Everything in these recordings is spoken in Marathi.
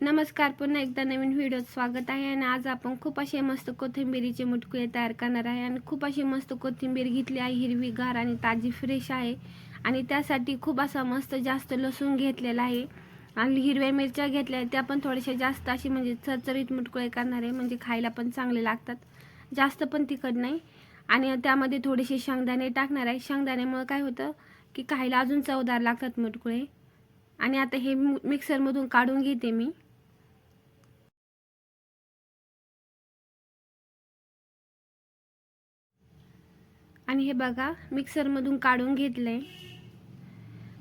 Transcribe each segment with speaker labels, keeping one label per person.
Speaker 1: नमस्कार पुन्हा एकदा नवीन व्हिडिओत स्वागत आहे आणि आज आपण खूप असे मस्त कोथिंबिरीचे मुटकुळे तयार करणार आहे आणि खूप अशी मस्त कोथिंबीर घेतली आहे हिरवीगार आणि ताजी फ्रेश आहे. आणि त्यासाठी खूप असा मस्त जास्त लसूण घेतलेला आहे. आणि हिरव्या मिरच्या घेतल्या आहेत त्या पण थोड्याशा जास्त अशी म्हणजे चरचरीत मुटकुळे करणार आहे म्हणजे खायला पण चांगले लागतात. जास्त पण तिखट नाही. आणि त्यामध्ये थोडेसे शेंगदाणे टाकणार आहे. शेंगदाण्यामुळे काय होतं की खायला अजून चवदार लागतात मुटकुळे. आणि आता हे मिक्सरमधून काढून घेते मी. आणि हे बघा मिक्सरमधून काढून घेतलं आहे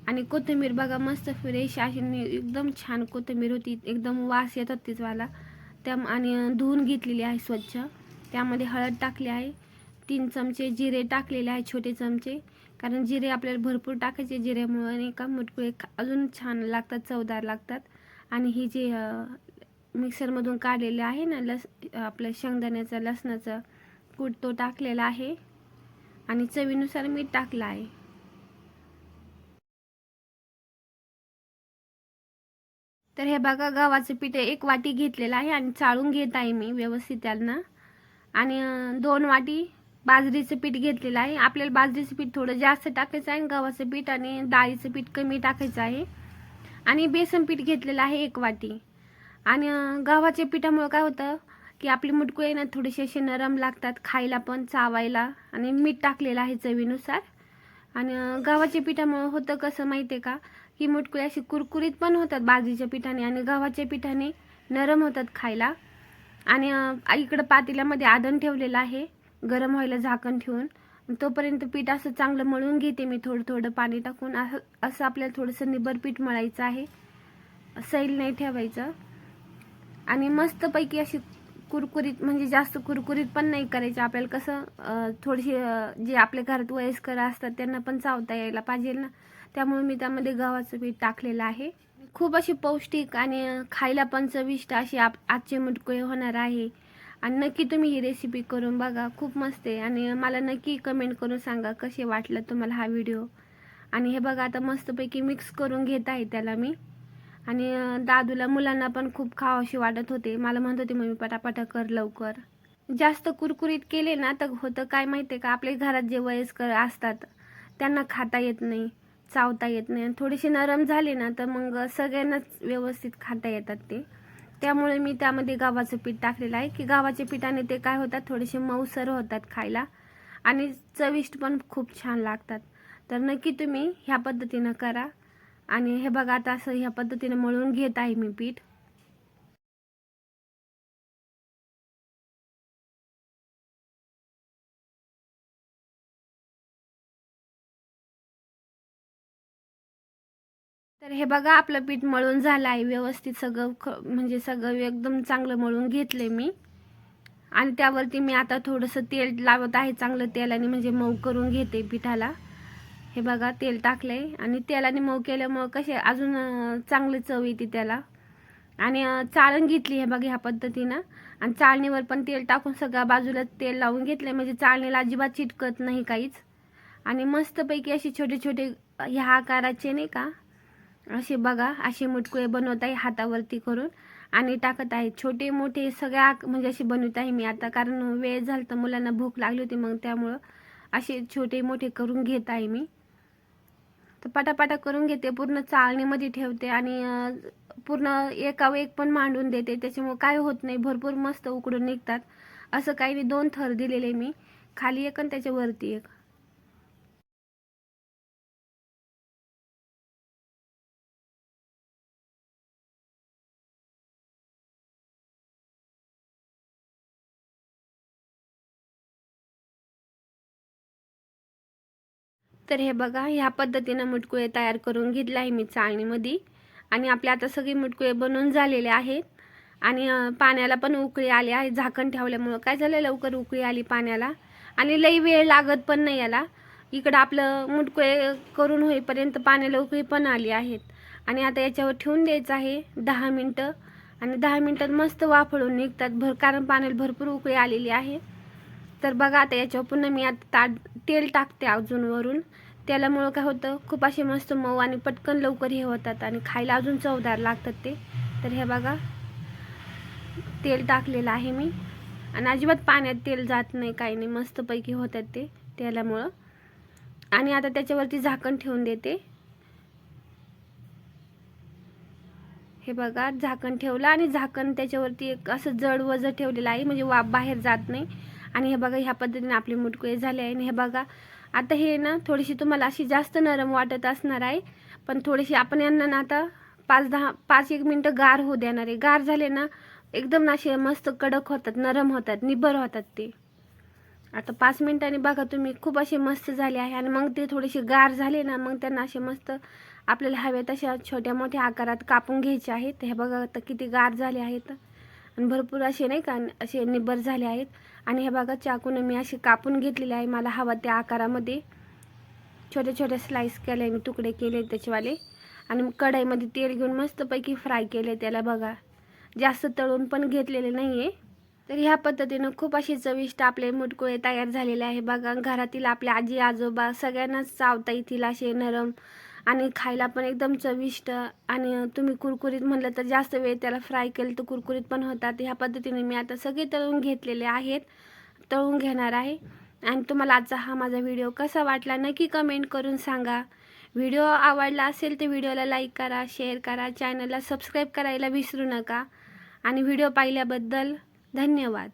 Speaker 1: आणि कोथिंबीर बघा मस्त फ्रेश अशी एकदम छान कोथिंबीर होती. एकदम वास येतात तिचवाला त्या आणि धुवून घेतलेली आहे स्वच्छ. त्यामध्ये हळद टाकली आहे. तीन चमचे जिरे टाकलेले आहे छोटे चमचे. कारण जिरे आपल्याला भरपूर टाकायचे जिऱ्यामुळे आणि का? मुटकुळे अजून छान लागतात चवदार लागतात. आणि हे जे मिक्सरमधून काढलेले आहे ना लस आपलं शेंगदाण्याचं लसणाचं कूट तो टाकलेला आहे. आणि चवीनुसार मीठ टाकलं आहे. तर हे बघा गव्हाचं पीठ एक वाटी घेतलेलं आहे आणि चाळून घेत आहे मी व्यवस्थित त्यांना. आणि दोन वाटी बाजरीचं पीठ घेतलेलं आहे. आपल्याला बाजरीचं पीठ थोडं जास्त टाकायचं आहे आणि गव्हाचं पीठ आणि डाळीचं पीठ कमी टाकायचं आहे. आणि बेसन पीठ घेतलेलं आहे एक वाटी. आणि गव्हाच्या पिठामुळे काय होतं की आपली मुटकुळे ना थोडेसे असे नरम लागतात खायला पण चावायला. आणि मीठ टाकलेलं आहे चवीनुसार. आणि गव्हाच्या पिठामुळं होतं कसं माहिती आहे का? की मुटकुळे अशी कुरकुरीत पण होतात बाजरीच्या पिठाने आणि गव्हाच्या पिठाने नरम होतात खायला. आणि इकडं पातेल्यामध्ये आदन ठेवलेलं आहे गरम व्हायला झाकण ठेवून. तोपर्यंत पीठ असं चांगलं मळून घेते मी थोडं थोडं पाणी टाकून. असं असं आपल्याला थोडंसं निबर पीठ मळायचं आहे. सैल नाही ठेवायचं. आणि मस्तपैकी अशी कुरकुरीत म्हणजे जास्त कुरकुरीत पण नाही करायचे. आपल्याला कसं थोडीशी जे आपल्या घरात वयस्कर असतात त्यांना पण चावता यायला पाहिजे ना. त्यामुळे मी त्यामध्ये गव्हाचं पीठ टाकलेलं आहे. खूप अशी पौष्टिक आणि खायला पण चविष्ट अशी आप आजचे मुटकुळे होणार आहे. आणि नक्की तुम्ही ही रेसिपी करून बघा. खूप मस्त आहे. आणि मला नक्की कमेंट करून सांगा कसे वाटलं तुम्हाला हा व्हिडिओ आणि हे बघा आता मस्तपैकी मिक्स करून घेत आहे त्याला मी. आणि दादूला मुलांना पण खूप खावाशी वाटत होते. मला म्हणत होते मम्मी पटापटा कर लवकर. जास्त कुरकुरीत केले ना तर होतं काय माहिती आहे का आपल्या घरात जे वयस्कर असतात त्यांना खाता येत नाही चावता येत नाही. आणि थोडेसे नरम झाले ना तर मग सगळ्यांनाच व्यवस्थित खाता येतात ते. त्यामुळे मी त्यामध्ये गव्हाचं पीठ टाकलेलं आहे की गव्हाच्या पिठाने ते काय होतात थोडेसे मऊसर होतात खायला. आणि चविष्ट पण खूप छान लागतात. तर नक्की तुम्ही ह्या पद्धतीनं करा. आणि हे बघा आता असं ह्या पद्धतीने मळून घेत आहे मी पीठ. तर हे बघा आपलं पीठ मळून झालं आहे. व्यवस्थित सगळं ख म्हणजे सगळं एकदम चांगलं मळून घेतले मी. आणि त्यावरती मी आता थोडंसं तेल लावत आहे चांगलं तेलाने म्हणजे मऊ करून घेते पिठाला. हे बघा तेल टाकलंय. आणि तेलाने मऊ केल्यामुळं कसे अजून चांगली चव येते त्याला. आणि चाळण घेतली हे बघा ह्या पद्धतीनं. आणि चाळणीवर पण तेल टाकून सगळ्या बाजूला तेल लावून घेतले म्हणजे चाळणीला अजिबात चिटकत नाही काहीच. आणि मस्तपैकी असे छोटे छोटे ह्या आकाराचे नाही का? असे बघा असे मुटकुळे बनवत आहे हातावरती करून. आणि टाकत आहे. छोटे मोठे सगळ्या आक- म्हणजे असे बनवत आहे मी आता. कारण वेळ झाला तर मुलांना भूक लागली होती मग त्यामुळं असे छोटे मोठे करून घेत आहे मी. तर पटापटा करून घेते पूर्ण चाळणीमध्ये ठेवते आणि पूर्ण एका एक पण मांडून देते. त्याच्यामुळे काय होत नाही भरपूर मस्त उकडून निघतात. असं काही मी दोन थर दिलेले मी. खाली एक आणि त्याच्यावरती एक. तर हे बघा ह्या पद्धतीनं मुटकुळे तयार करून घेतले आहे मी चाळणीमध्ये. आणि आपले आता सगळे मुटकुळे बनवून झालेले आहेत. आणि पाण्याला पण उकळी आली आहे. झाकण ठेवल्यामुळं काय झालं? लवकर उकळी आली पाण्याला. आणि लई वेळ लागत पण नाही याला. इकडं आपलं मुटकुळे करून होईपर्यंत पाण्याला उकळी पण आली आहेत. आणि आता याच्यावर ठेवून द्यायचं आहे दहा मिनटं. आणि दहा मिनटात मस्त वाफळून निघतात. भर कारण पाण्याला भरपूर उकळी आलेली आहे. तर बघा आता याच्यावर पुन्हा मी आता ताट तेल टाकते अजून वरून. तेलामुळं काय होतं खूप असे मस्त मऊ आणि पटकन लवकर हे होतात आणि खायला अजून चवदार लागतात ते. तर हे बघा तेल टाकलेलं आहे मी. आणि अजिबात पाण्यात तेल जात नाही काही नाही मस्तपैकी होतात ते तेलामुळं. आणि आता त्याच्यावरती झाकण ठेवून देते. हे बघा झाकण ठेवलं आणि झाकण त्याच्यावरती एक असं जड वजं ठेवलेलं आहे म्हणजे वाफ बाहेर जात नाही. आणि हे बघा ह्या पद्धतीने आपले मुटकुळे झाले आहे. आणि हे बघा आता हे ना थोडीशी तुम्हाला अशी जास्त नरम वाटत असणार आहे. पण थोडीशी आपण यांना ना आता पाच दहा पाच एक मिनटं गार होऊ देणार आहे. गार झाले ना एकदम ना असे मस्त कडक होतात नरम होतात निबर होतात ते. आता पाच मिनिटांनी बघा तुम्ही खूप असे मस्त झाले आहे. आणि मग ते थोडेसे गार झाले ना मग त्यांना असे मस्त आपल्याला हवे तशा छोट्या मोठ्या आकारात कापून घ्यायचे आहेत. हे बघा आता किती गार झाले आहेत. आणि भरपूर असे नाही का असे निबर झाले आहेत. आणि ह्या भागात चाकून मी असे कापून घेतलेले आहे. मला हवा त्या आकारामध्ये. छोटे छोटे स्लाइस केले मी तुकडे केले त्याचेवाले. आणि मग कढईमध्ये तेल घेऊन मस्तपैकी फ्राय केले त्याला बघा. जास्त तळून पण घेतलेले नाही आहे तर ह्या पद्धतीनं खूप असे चविष्ट आपले मुटकुळे तयार झालेले आहे. बघा घरातील आपले आजी आजोबा सगळ्यांनाच चावता येतील असे नरम आणि खायला पण एकदम चविष्ट आणि तुम्ही कुरकुरीत म्हणलं तर जास्त वेळ त्याला फ्राय केलं तर कुरकुरीत पण होतात. ह्या पद्धतीने मी आता सगळे तळून घेतलेले आहेत. तळून घेणार आहे. आणि तुम्हाला आजचा हा माझा व्हिडिओ कसा वाटला नक्की कमेंट करून सांगा. व्हिडिओ आवडला असेल तर व्हिडिओला लाईक करा शेअर करा चॅनलला सबस्क्राईब करायला विसरू नका. आणि व्हिडिओ पाहिल्याबद्दल धन्यवाद.